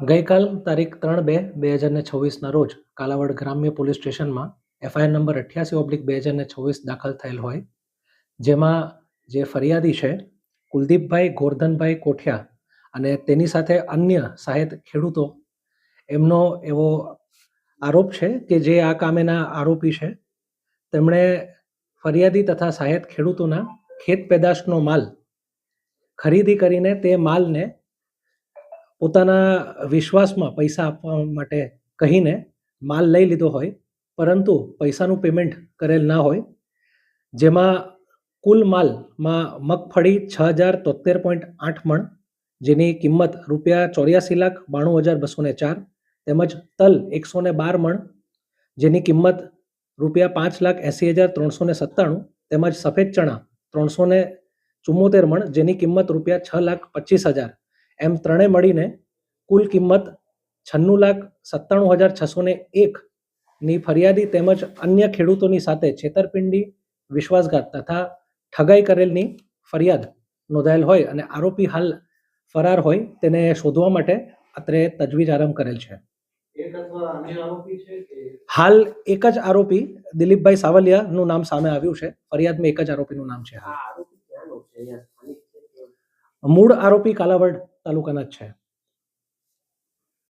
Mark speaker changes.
Speaker 1: ગઈકાલ તારીખ ત્રણ બે બે હજાર ને છવ્વીસના રોજ કાલાવડ ગ્રામ્ય પોલીસ સ્ટેશનમાં એફઆઈઆર નંબર અઠ્યાસી ઓબ્લિક બે હજાર ને છવ્વીસ દાખલ થયેલ હોય, જેમાં જે ફરિયાદી છે, કુલદીપભાઈ ગોરધનભાઈ કોઠિયા અને તેની સાથે અન્ય સહાયક ખેડૂતો, એમનો એવો આરોપ છે કે જે આ કામેના આરોપી છે. તેમણે ફરિયાદી તથા સહાયક ખેડૂતોના ખેત પેદાશનો માલ ખરીદી કરીને તે માલને પોતાના વિશ્વાસમાં પૈસા આપવા માટે કહીને માલ લઈ લીધો હોય, પરંતુ પૈસાનું પેમેન્ટ કરેલ ના હોય, જેમાં કુલ માલમાં મગફળી છ હજાર તોતેર પોઈન્ટ આઠ મણ, જેની કિંમત રૂપિયા ચોર્યાસી લાખ બાણું હજાર બસો ને ચાર, તેમજ તલ એકસો ને બાર મણ, જેની કિંમત રૂપિયા પાંચ લાખ એંસી હજાર ત્રણસો ને સત્તાણું, તેમજ સફેદ ચણા ત્રણસો ને ચુમ્મોતેર મણ, જેની કિંમત રૂપિયા છ લાખ પચીસ હજાર એમ ત્રણેય મળીને કુલ કિંમત છન્નું લાખ સત્તાણું હજાર છસો ને એકની ફરિયાદી તેમજ અન્ય ખેડૂતોની સાથે છેતરપિંડી વિશ્વાસઘાત તથા ઠગાઈ કરેલની ફરિયાદ નોંધાયેલ હોય અને આરોપી હાલ ફરાર હોય તેને શોધવા માટે અત્રે તજવીજ આરંભ કરેલ છે.
Speaker 2: એક
Speaker 1: હાલ એક જ આરોપી દિલીપભાઈ સાવલિયાનું નામ સામે આવ્યું છે. ફરિયાદમાં એક જ આરોપીનું નામ છે. મૂળ આરોપી કાલાવડ તાલુકાના જ છે.